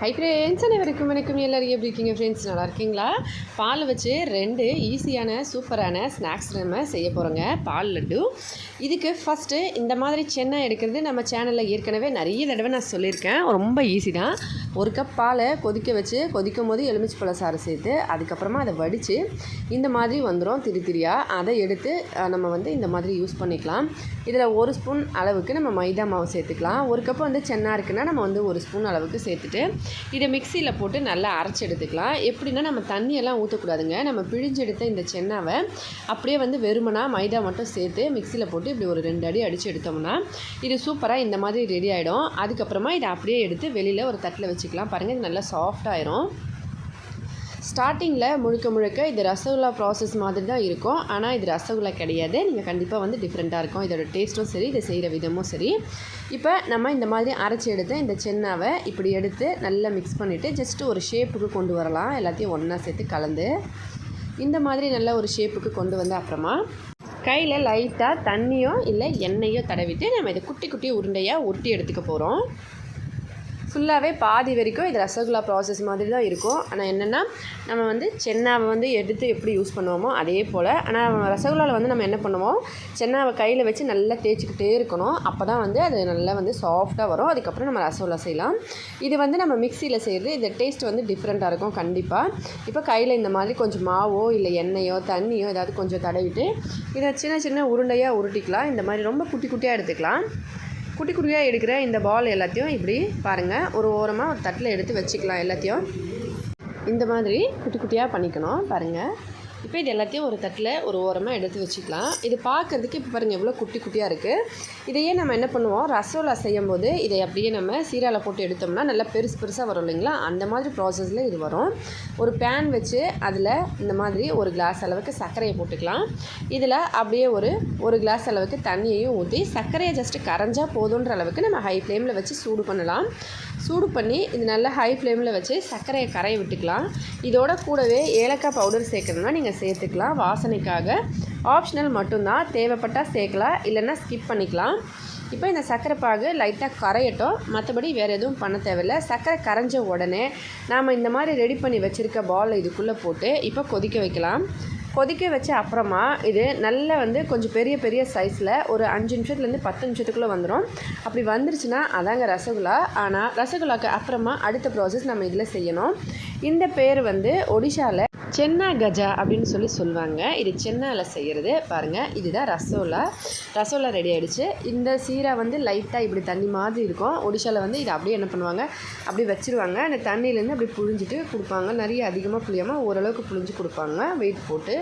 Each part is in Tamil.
ஹை ஃப்ரெண்ட்ஸ் அனைவருக்கும் வணக்கம். எல்லோரும் எப்படி இருக்கீங்க ஃப்ரெண்ட்ஸ் நல்லா இருக்கீங்களா? பால் வச்சு ரெண்டு ஈஸியான சூப்பரான ஸ்நாக்ஸ் நம்ம செய்ய போகிறோங்க பால் லட்டு. இதுக்கு ஃபஸ்ட்டு இந்த மாதிரி சென்னை எடுக்கிறது நம்ம சேனலில் ஏற்கனவே நிறைய தடவை நான் சொல்லியிருக்கேன். ரொம்ப ஈஸி தான். ஒரு கப் பாலை கொதிக்க வச்சு கொதிக்கும் போது எலுமிச்சை பழ சாறு சேர்த்து அதுக்கப்புறமா அதை வடித்து இந்த மாதிரி வந்துடும் திரி திரியாக அதை எடுத்து நம்ம வந்து இந்த மாதிரி யூஸ் பண்ணிக்கலாம். இதில் ஒரு ஸ்பூன் அளவுக்கு நம்ம மைதா மாவு சேர்த்துக்கலாம். ஒரு கப் வந்து சென்னா இருக்குன்னா நம்ம வந்து ஒரு ஸ்பூன் அளவுக்கு சேர்த்துட்டு இதை மிக்சியில் போட்டு நல்லா அரைச்சி எடுத்துக்கலாம். எப்படின்னா நம்ம தண்ணியெல்லாம் ஊற்றக்கூடாதுங்க நம்ம பிழிஞ்சு எடுத்த இந்த சென்னாவை அப்படியே வந்து வெறுமனா மைதா மட்டும் சேர்த்து மிக்சியில் போட்டு இப்படி ஒரு ரெண்டு அடி அடித்து எடுத்தோம்னா இது சூப்பராக இந்த மாதிரி ரெடி ஆகிடும் அதுக்கப்புறமா இதை அப்படியே எடுத்து வெளியில் ஒரு தட்டில் வச்சுக்கலாம். பாருங்கள் இது நல்லா சாஃப்டாயிரும் ஆயிரும். ஸ்டார்டிங்கில் முழுக்க முழுக்க இது ரசகுல்லா ப்ராசஸ் மாதிரி தான் இருக்கும். ஆனால் இது ரசகுல்லா கிடையாது. நீங்கள் கண்டிப்பாக வந்து டிஃப்ரெண்ட்டாக இருக்கும். இதோட டேஸ்ட்டும் சரி இதை செய்கிற விதமும் சரி. இப்போ நம்ம இந்த மாதிரி அரைச்சி எடுத்து இந்த சென்னாவை இப்படி எடுத்து நல்லா மிக்ஸ் பண்ணிவிட்டு ஜஸ்ட் ஒரு ஷேப்புக்கு கொண்டு வரலாம். எல்லாத்தையும் ஒன்றா சேர்த்து கலந்து. இந்த மாதிரி நல்ல ஒரு ஷேப்புக்கு கொண்டு வந்த அப்புறமா கையில் லைட்டாக தண்ணியோ இல்லை எண்ணெயோ தடவிட்டு நம்ம இதை குட்டி குட்டி உருண்டையாக உருட்டி எடுத்துக்க போகிறோம் ஃபுல்லாகவே பாதி வரைக்கும் இது ரசகுல்லா ப்ராசஸ் மாதிரி தான் இருக்கும். ஆனால் என்னென்னா நம்ம வந்து சென்னாவை வந்து எடுத்து எப்படி யூஸ் பண்ணுவோமோ அதே போல் ஆனால் ரசகுல்லாவில் வந்து நம்ம என்ன பண்ணுவோம்? சென்னாவை கையில் வச்சு நல்லா தேய்ச்சிக்கிட்டே இருக்கணும். அப்போ தான் வந்து அது நல்லா வந்து சாஃப்டாக வரும். அதுக்கப்புறம் நம்ம ரசகுல்லா செய்யலாம். இது வந்து நம்ம மிக்சியில் செய்கிறது இந்த டேஸ்ட் வந்து டிஃப்ரெண்ட்டாக இருக்கும் கண்டிப்பாக இப்போ கையில் இந்த மாதிரி கொஞ்சம் மாவோ இல்லை எண்ணெயோ தண்ணியோ ஏதாவது கொஞ்சம் தடவிட்டு இதை சின்ன சின்ன உருண்டையாக உருட்டிக்கலாம். இந்த மாதிரி ரொம்ப குட்டி குட்டியாக எடுத்துக்கலாம். குட்டி குட்டியாக எடுக்கிற இந்த பால் எல்லாத்தையும் இப்படி பாருங்கள் ஒரு ஓரமாக ஒரு தட்டில் எடுத்து வச்சுக்கலாம் எல்லாத்தையும். இந்த மாதிரி குட்டி குட்டியாக பண்ணிக்கணும். பாருங்கள் இப்போ இது எல்லாத்தையும் ஒரு தட்டில் ஒரு ஓரமாக எடுத்து வச்சுக்கலாம். இது பார்க்கறதுக்கு இப்போ பாருங்கள் எவ்வளோ குட்டி குட்டியாக இருக்குது இதையே நம்ம என்ன பண்ணுவோம்? ரசோலா செய்யும் போது இதை அப்படியே நம்ம சீரால போட்டு எடுத்தோம்னா நல்லா பெருசு பெருசாக வரும் இல்லைங்களா? அந்த மாதிரி ப்ராசஸில் இது வரும். ஒரு பேன் வச்சு அதில் இந்த மாதிரி ஒரு கிளாஸ் அளவுக்கு சர்க்கரையை போட்டுக்கலாம். இதில் அப்படியே ஒரு ஒரு கிளாஸ் அளவுக்கு தண்ணியையும் ஊற்றி சர்க்கரையை ஜஸ்ட்டு கரைஞ்சால் போதுன்ற அளவுக்கு நம்ம ஹை ஃப்ளேமில் வச்சு சூடு பண்ணலாம். சூடு பண்ணி இது நல்லா ஹை ஃப்ளேமில் வச்சு சர்க்கரையை கரைய விட்டுக்கலாம். இதோட கூடவே ஏலக்காய் பவுடர் சேர்க்கணும்னா நீங்கள் சேர்த்துக்கலாம் வாசனைக்காக. ஆப்ஷனல் மட்டும்தான். தேவைப்பட்டால் சேர்க்கலாம். இல்லைன்னா ஸ்கிப் பண்ணிக்கலாம். இப்போ இந்த சர்க்கரை பாகு லைட்டாக கரையட்டும். மற்றபடி வேறு எதுவும் பண்ண தேவையில்ல. சர்க்கரை கரைஞ்ச உடனே நாம் இந்த மாதிரி ரெடி பண்ணி வச்சுருக்க பால் இதுக்குள்ளே போட்டு இப்போ கொதிக்க வைக்கலாம். கொதிக்க வச்ச அப்புறமா இது நல்லா வந்து கொஞ்சம் பெரிய பெரிய சைஸில் ஒரு அஞ்சு நிமிஷத்துலேருந்து பத்து நிமிஷத்துக்குள்ளே வந்துடும் அப்படி வந்துருச்சுன்னா அதாங்க ரசகுல்லா. ஆனால் ரசகுல்லாக்கு அப்புறமா அடுத்த ப்ராசஸ் நம்ம இதில் செய்யணும். இந்த பேர் வந்து ஒடிஷாவில் சென்னா கஜா அப்படின்னு சொல்லி சொல்லுவாங்க. இது சென்னாவில் செய்கிறது பாருங்கள் இதுதான் ரசோலா. ரசோலா ரெடி ஆகிடுச்சு இந்த சீரா வந்து லைட்டாக இப்படி தண்ணி மாதிரி இருக்கும். ஒடிஷாவில் வந்து இதை அப்படியே என்ன பண்ணுவாங்க? அப்படி வச்சுருவாங்க. அந்த தண்ணியிலேருந்து அப்படி புழிஞ்சிட்டு கொடுப்பாங்க. நிறைய அதிகமாக புளியாமல் ஓரளவுக்கு புழிஞ்சு கொடுப்பாங்க. வெயிட் போட்டு.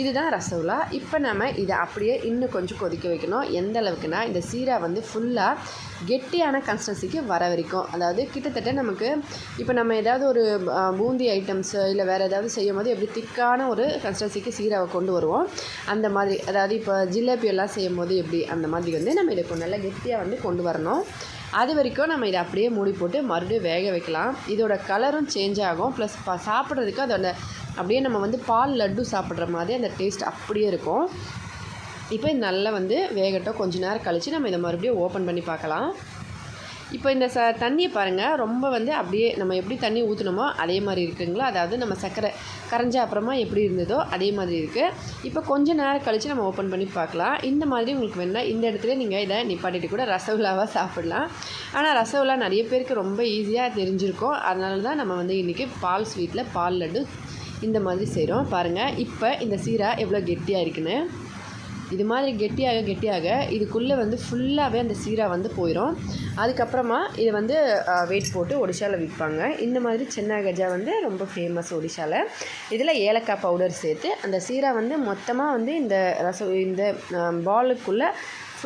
இதுதான் ரசகுல்லா. இப்போ நம்ம இதை அப்படியே இன்னும் கொஞ்சம் கொதிக்க வைக்கணும். எந்த அளவுக்குனா இந்த சீரா வந்து ஃபுல்லாக கெட்டியான கன்சிஸ்டன்சிக்கு வர வரைக்கும். அதாவது கிட்டத்தட்ட நமக்கு இப்போ நம்ம ஏதாவது ஒரு பூந்தி ஐட்டம்ஸு இல்லை வேறு ஏதாவது செய்யும் போது எப்படி திக்கான ஒரு கன்சிஸ்டன்சிக்கு சீராவை கொண்டு வருவோம். அந்த மாதிரி அதாவது இப்போ ஜிலேபி எல்லாம் செய்யும் போது எப்படி அந்த மாதிரி வந்து நம்ம இதை கொஞ்சம் நல்லா கெட்டியாக வந்து கொண்டு வரணும். அது வரைக்கும் நம்ம இதை அப்படியே மூடி போட்டு மறுபடியும் வேக வைக்கலாம். இதோட கலரும் சேஞ்ச் ஆகும். ப்ளஸ் ப சாப்பிட்றதுக்கு அதோட அப்படியே நம்ம வந்து பால் லட்டு சாப்பிட்ற மாதிரி அந்த டேஸ்ட் அப்படியே இருக்கும். இப்போ இது நல்லா வந்து வேகட்டும். கொஞ்ச நேரம் கழித்து நம்ம இதை மறுபடியும் ஓப்பன் பண்ணி பார்க்கலாம். இப்போ இந்த ச தண்ணியை பாருங்கள் ரொம்ப வந்து அப்படியே நம்ம எப்படி தண்ணி ஊற்றுனோமோ அதே மாதிரி இருக்குங்களா? அதாவது நம்ம சர்க்கரை கரைஞ்ச அப்புறமா எப்படி இருந்ததோ அதே மாதிரி இருக்குது இப்போ கொஞ்ச நேரம் கழித்து நம்ம ஓப்பன் பண்ணி பார்க்கலாம். இந்த மாதிரி உங்களுக்கு வேணால் இந்த இடத்துல நீங்கள் இதை நிப்பாட்டிட்டு கூட ரசகுல்லாவாக சாப்பிடலாம். ஆனால் ரசகுல்லா நிறைய பேருக்கு ரொம்ப ஈஸியாக தெரிஞ்சிருக்கும். அதனால தான் நம்ம வந்து இன்றைக்கி பால் ஸ்வீட்டில் பால் லட்டு இந்த மாதிரி செய்கிறோம் பாருங்கள் இப்போ இந்த சீரா எவ்வளோ கெட்டியாக இருக்குன்னு. இது மாதிரி கெட்டியாக கெட்டியாக இதுக்குள்ளே வந்து ஃபுல்லாகவே அந்த சீரா வந்து போயிடும் அதுக்கப்புறமா இதை வந்து வெயிட் போட்டு ஒடிஷாவில் விற்பாங்க. இந்த மாதிரி சென்னா கஜா வந்து ரொம்ப ஃபேமஸ் ஒடிஷாவில் இதில் ஏலக்காய் பவுடர் சேர்த்து அந்த சீரா வந்து மொத்தமாக வந்து இந்த ரச இந்த பாலுக்குள்ளே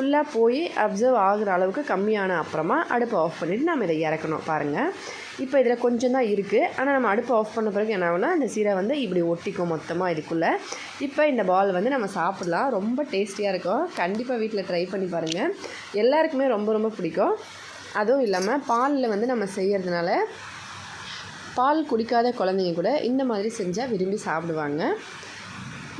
ஃபுல்லாக போய் அப்சர்வ் ஆகுற அளவுக்கு கம்மியான அப்புறமா அடுப்பை ஆஃப் பண்ணிவிட்டு நம்ம இதை இறக்கணும். பாருங்கள் இப்போ இதில் கொஞ்சம் தான் இருக்குது ஆனால் நம்ம அடுப்பை ஆஃப் பண்ண பிறகு என்ன ஆகுனா அந்த சீரை வந்து இப்படி ஒட்டிக்கும் மொத்தமாக இதுக்குள்ளே. இப்போ இந்த பால் வந்து நம்ம சாப்பிடலாம். ரொம்ப டேஸ்டியாக இருக்கும். கண்டிப்பாக வீட்டில் ட்ரை பண்ணி பாருங்கள் எல்லாருக்குமே ரொம்ப ரொம்ப பிடிக்கும். அதுவும் இல்லாமல் பாலில் வந்து நம்ம செய்கிறதுனால பால் குடிக்காத குழந்தைங்க கூட இந்த மாதிரி செஞ்சால் விரும்பி சாப்பிடுவாங்க.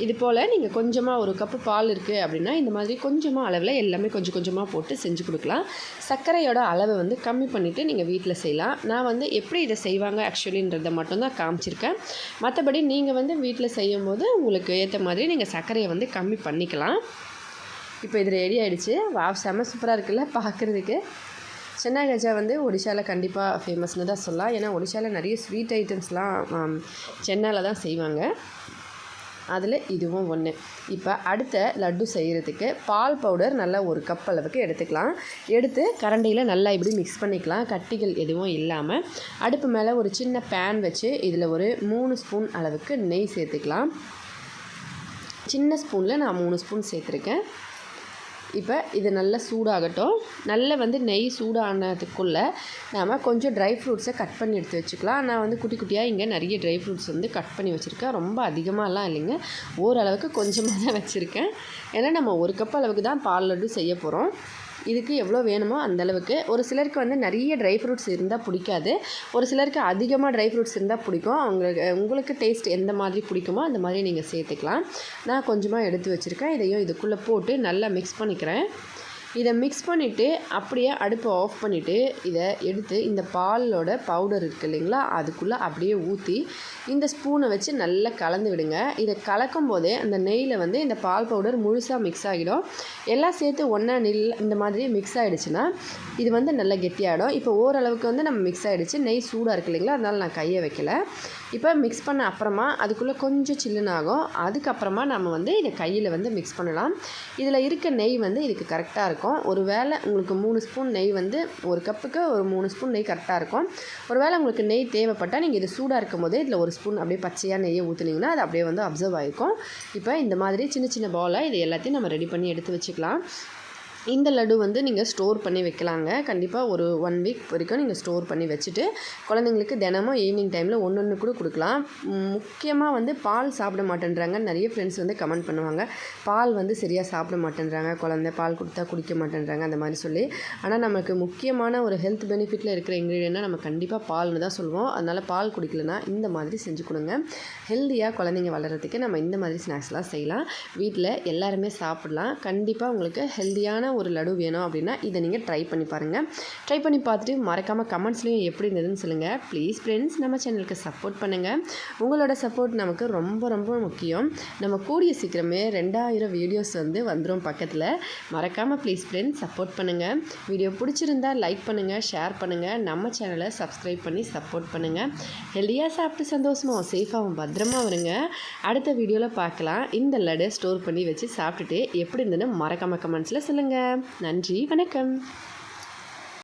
இது போல் நீங்கள் கொஞ்சமாக ஒரு கப்பு பால் இருக்குது அப்படின்னா இந்த மாதிரி கொஞ்சமாக அளவில் எல்லாமே கொஞ்சம் கொஞ்சமாக போட்டு செஞ்சு கொடுக்கலாம். சர்க்கரையோட அளவை வந்து கம்மி பண்ணிவிட்டு நீங்கள் வீட்டில் செய்யலாம். நான் வந்து எப்படி இதை செய்வாங்க ஆக்சுவலின்றதை மட்டும்தான் காமிச்சிருக்கேன். மற்றபடி நீங்கள் வந்து வீட்டில் செய்யும்போது உங்களுக்கு ஏற்ற மாதிரி நீங்கள் சர்க்கரையை வந்து கம்மி பண்ணிக்கலாம். இப்போ இது ரெடி ஆகிடுச்சு வா செம்ம சூப்பராக இருக்குல்ல பார்க்குறதுக்கு சென்னா கஜா வந்து ஒடிஷாவில் கண்டிப்பாக ஃபேமஸ்னு தான் சொல்லலாம். ஏன்னா ஒடிஷாவில் நிறைய ஸ்வீட் ஐட்டம்ஸ்லாம் சென்னையில் தான் செய்வாங்க. அதில் இதுவும் ஒன்று இப்போ அடுத்த லட்டு செய்கிறதுக்கு பால் பவுடர் நல்லா ஒரு கப் அளவுக்கு எடுத்துக்கலாம். எடுத்து கரண்டியில் நல்லா இப்படி மிக்ஸ் பண்ணிக்கலாம். கட்டிகள் எதுவும் இல்லாமல் அடுப்பு மேலே ஒரு சின்ன பேன் வச்சு இதில் ஒரு மூணு ஸ்பூன் அளவுக்கு நெய் சேர்த்துக்கலாம். சின்ன ஸ்பூனில் நான் மூணு ஸ்பூன் சேர்த்துருக்கேன். இப்போ இது நல்லா சூடாகட்டும். நல்ல வந்து நெய் சூடானதுக்குள்ளே நாம் கொஞ்சம் ட்ரை ஃப்ரூட்ஸை கட் பண்ணி எடுத்து வச்சுக்கலாம். நான் வந்து குட்டி குட்டியாக இங்கே நிறைய ட்ரை ஃப்ரூட்ஸ் வந்து கட் பண்ணி வச்சுருக்கேன். ரொம்ப அதிகமாகலாம் இல்லைங்க. ஓரளவுக்கு கொஞ்சமாக தான் வச்சுருக்கேன். ஏன்னா நம்ம ஒரு கப் அளவுக்கு தான் பால் லட்டு செய்ய போகிறோம் இதுக்கு எவ்வளோ வேணுமோ அந்தளவுக்கு. ஒரு சிலருக்கு வந்து நிறைய ட்ரை ஃப்ரூட்ஸ் இருந்தால் பிடிக்காது. ஒரு சிலருக்கு அதிகமாக ட்ரை ஃப்ரூட்ஸ் இருந்தால் பிடிக்கும். அவங்களுக்கு உங்களுக்கு டேஸ்ட் எந்த மாதிரி பிடிக்குமோ அந்த மாதிரி நீங்கள் சேர்த்துக்கலாம். நான் கொஞ்சமாக எடுத்து வச்சுருக்கேன். இதையும் இதுக்குள்ளே போட்டு நல்லா மிக்ஸ் பண்ணிக்கிறேன். இதை மிக்ஸ் பண்ணிவிட்டு அப்படியே அடுப்பை ஆஃப் பண்ணிவிட்டு இதை எடுத்து இந்த பாலோட பவுடர் இருக்குது இல்லைங்களா? அதுக்குள்ளே அப்படியே ஊற்றி இந்த ஸ்பூனை வச்சு நல்லா கலந்து விடுங்க. இதை கலக்கும் போதே அந்த நெய்யில் வந்து இந்த பால் பவுடர் முழுசாக மிக்ஸ் ஆகிடும். எல்லாம் சேர்த்து ஒன்றா நெல் இந்த மாதிரி மிக்ஸ் ஆகிடுச்சுன்னா இது வந்து நல்லா கெட்டியாகிடும் இப்போ ஓரளவுக்கு வந்து நம்ம மிக்ஸ் ஆகிடுச்சு நெய் சூடாக இருக்குது இல்லைங்களா? அதனால் நான் கையை வைக்கல. இப்போ மிக்ஸ் பண்ண அப்புறமா அதுக்குள்ளே கொஞ்சம் சில்லுன்னு ஆகும். அதுக்கப்புறமா நம்ம வந்து இதை கையில் வந்து மிக்ஸ் பண்ணலாம். இதில் இருக்க நெய் வந்து இதுக்கு கரெக்டாக இருக்கும். ஒரு வேளை உங்களுக்கு மூணு ஸ்பூன் நெய் வந்து ஒரு கப்புக்கு ஒரு மூணு ஸ்பூன் நெய் கரெக்டாக இருக்கும். ஒரு வேளை உங்களுக்கு நெய் தேவைப்பட்டால் நீங்கள் இது சூடாக இருக்கும் போதே இதில் ஒரு ஸ்பூன் அப்படியே பச்சையாக நெய்யை ஊற்றுனீங்கன்னா அது அப்படியே வந்து அப்சர்வ் ஆகிருக்கும் இப்போ இந்த மாதிரி சின்ன சின்ன பாலை இது எல்லாத்தையும் நம்ம ரெடி பண்ணி எடுத்து வச்சுக்கலாம். இந்த லட்டு வந்து நீங்கள் ஸ்டோர் பண்ணி வைக்கலாங்க. கண்டிப்பாக ஒரு ஒன் வீக் வரைக்கும் நீங்கள் ஸ்டோர் பண்ணி வச்சுட்டு குழந்தைங்களுக்கு தினமும் ஈவினிங் டைமில் ஒன்று ஒன்று கூட கொடுக்கலாம். முக்கியமாக வந்து பால் சாப்பிட மாட்டேன்றாங்க. நிறைய ஃப்ரெண்ட்ஸ் வந்து கமெண்ட் பண்ணுவாங்க. பால் வந்து சரியாக சாப்பிட மாட்டேன்றாங்க. குழந்தை பால் கொடுத்தா குடிக்க மாட்டேன்றாங்க. அந்த மாதிரி சொல்லி. ஆனால் நமக்கு முக்கியமான ஒரு ஹெல்த் பெனிஃபிட்டில் இருக்கிற இன்க்ரீடியண்ட்னா நம்ம கண்டிப்பாக பால்னு தான் சொல்லுவோம். அதனால் பால் குடிக்கலனா இந்த மாதிரி செஞ்சு கொடுங்க. ஹெல்த்தியாக குழந்தைங்க வளர்கிறதுக்கு நம்ம இந்த மாதிரி ஸ்நாக்ஸ்லாம் செய்யலாம். வீட்டில் எல்லாருமே சாப்பிட்லாம். கண்டிப்பாக உங்களுக்கு ஹெல்த்தியான ஒரு லடு வேணும் அப்படின்னா இதை நீங்கள் ட்ரை பண்ணி பாருங்கள் ட்ரை பண்ணி பார்த்துட்டு மறக்காமல் கமெண்ட்ஸ்லேயும் எப்படி இருந்ததுன்னு சொல்லுங்கள் ப்ளீஸ் ஃப்ரெண்ட்ஸ் நம்ம சேனலுக்கு சப்போர்ட் பண்ணுங்கள் உங்களோட சப்போர்ட் நமக்கு ரொம்ப ரொம்ப முக்கியம். நம்ம கூடிய சீக்கிரமே ரெண்டாயிரம் வீடியோஸ் வந்து வந்துடும் பக்கத்தில். மறக்காமல் ப்ளீஸ் ஃப்ரெண்ட்ஸ் சப்போர்ட் பண்ணுங்கள் வீடியோ பிடிச்சிருந்தா லைக் பண்ணுங்கள் ஷேர் பண்ணுங்கள் நம்ம சேனலை சப்ஸ்கிரைப் பண்ணி சப்போர்ட் பண்ணுங்கள் ஹெல்தியாக சாப்பிட்டு சந்தோஷமாக சேஃபாகவும் பத்திரமா வருங்க அடுத்த வீடியோவில் பார்க்கலாம். இந்த லடை ஸ்டோர் பண்ணி வச்சு சாப்பிட்டுட்டு எப்படி இருந்ததுன்னு மறக்காமல் கமெண்ட்ஸில் சொல்லுங்கள் நன்றி வணக்கம்.